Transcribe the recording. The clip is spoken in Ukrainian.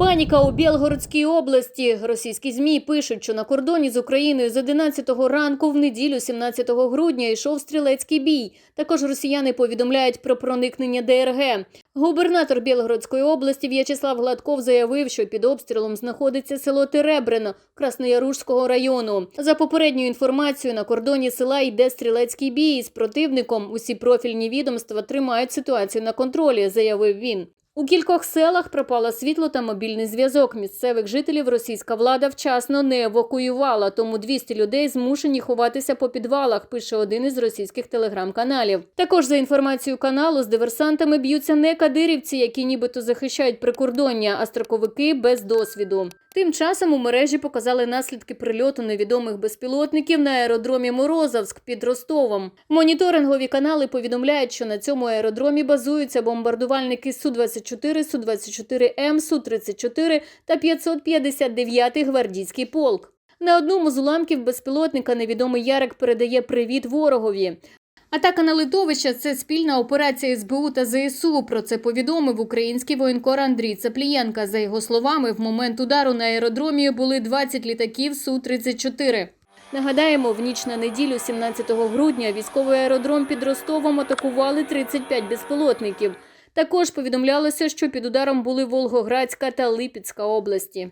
Паніка у Білгородській області. Російські змі пишуть, що на кордоні з Україною з 11-го ранку в неділю, 17 грудня, йшов стрілецький бій. Також росіяни повідомляють про проникнення ДРГ. Губернатор Білгородської області В'ячеслав Гладков заявив, що під обстрілом знаходиться село Теребрено Краснояружського району. За попередньою інформацією, на кордоні села йде стрілецький бій з противником. Усі профільні відомства тримають ситуацію на контролі, заявив він. У кількох селах пропало світло та мобільний зв'язок. Місцевих жителів російська влада вчасно не евакуювала, тому 200 людей змушені ховатися по підвалах. Пише один із російських телеграм-каналів. Також за інформацією каналу з диверсантами б'ються не кадирівці, які нібито захищають прикордоння, а строковики без досвіду. Тим часом у мережі показали наслідки прильоту невідомих безпілотників на аеродромі Морозовськ під Ростовом. Моніторингові канали повідомляють, що на цьому аеродромі базуються бомбардувальники Су-24, Су-24М, Су-34 та 559-й гвардійський полк. На одному з уламків безпілотника невідомий Ярик передає привіт ворогові. Атака на литовище це спільна операція СБУ та ЗСУ. Про це повідомив український воєнкор Андрій Цаплієнка. За його словами, в момент удару на аеродромі були 20 літаків Су-34. Нагадаємо, в ніч на неділю, 17 грудня, військовий аеродром під Ростовом атакували 35 безпілотників. Також повідомлялося, що під ударом були Волгоградська та Липецька області.